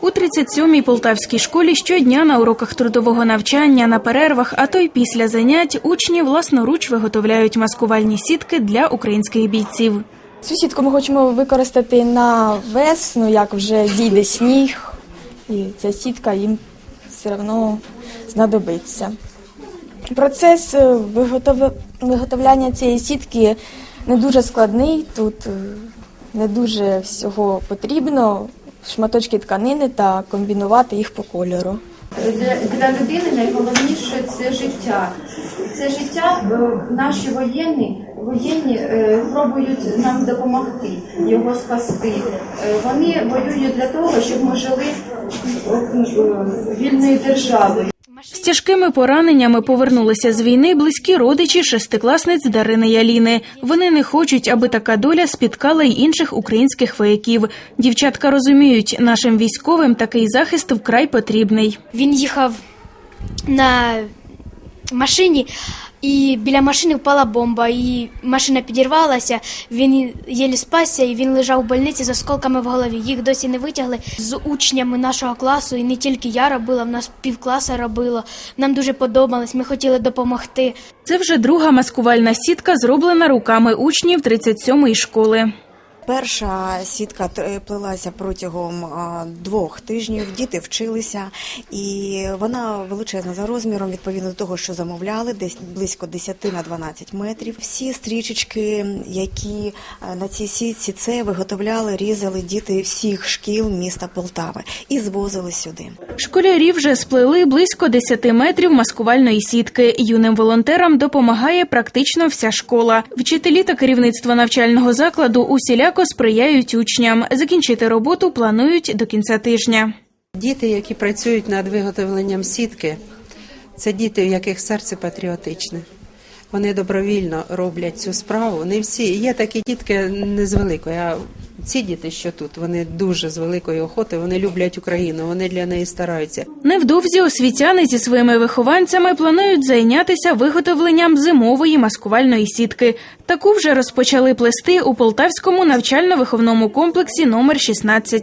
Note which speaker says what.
Speaker 1: У 37-й полтавській школі щодня на уроках трудового навчання, на перервах, а то й після занять учні власноруч виготовляють маскувальні сітки для українських бійців.
Speaker 2: Цю сітку ми хочемо використати на весну, як вже зійде сніг, і ця сітка їм все одно знадобиться. Процес е, виготов- виготовляння цієї сітки не дуже складний. Тут е, не дуже всього потрібно, шматочки тканини та комбінувати їх по кольору.
Speaker 3: Для, людини найголовніше це життя. Це життя е, наші воєнні, воєнні е, пробують нам допомогти, його спасти. Е, Вони воюють для того, щоб ми жили вільною державою.
Speaker 1: З тяжкими пораненнями повернулися з війни близькі родичі шестикласниць Дарини Яліни. Вони не хочуть, аби така доля спіткала й інших українських вояків. Дівчатка розуміють, нашим військовим такий захист вкрай потрібний.
Speaker 4: Він їхав на машині, і біля машини впала бомба, і машина підірвалася. Він єлі спасся, і він лежав у больниці з осколками в голові. Їх досі не витягли з учнями нашого класу. І не тільки я робила, в нас півкласа робило. Нам дуже подобалось. Ми хотіли допомогти.
Speaker 1: Це вже друга маскувальна сітка, зроблена руками учнів 37-ї школи.
Speaker 5: Перша сітка т- плелася протягом двох тижнів. Діти вчилися, і вона величезна за розміром, відповідно до того, що замовляли, десь близько 10 на 12 метрів. Всі стрічечки, які е, на цій сітці, це виготовляли, різали діти всіх шкіл міста Полтави і звозили сюди.
Speaker 1: Школярі вже сплели близько 10 метрів маскувальної сітки. Юним волонтерам допомагає практично вся школа. Вчителі та керівництво навчального закладу усіляко сприяють учням. Закінчити роботу планують до кінця тижня.
Speaker 6: Діти, які працюють над виготовленням сітки, це діти, у яких серце патріотичне. Вони добровільно роблять цю справу. Не всі є такі дітки не з великої, а ці діти, що тут, вони дуже з великої охоти, вони люблять Україну, вони для неї стараються.
Speaker 1: Невдовзі освітяни зі своїми вихованцями планують зайнятися виготовленням зимової маскувальної сітки. Таку вже розпочали плести у Полтавському навчально-виховному комплексі номер 16.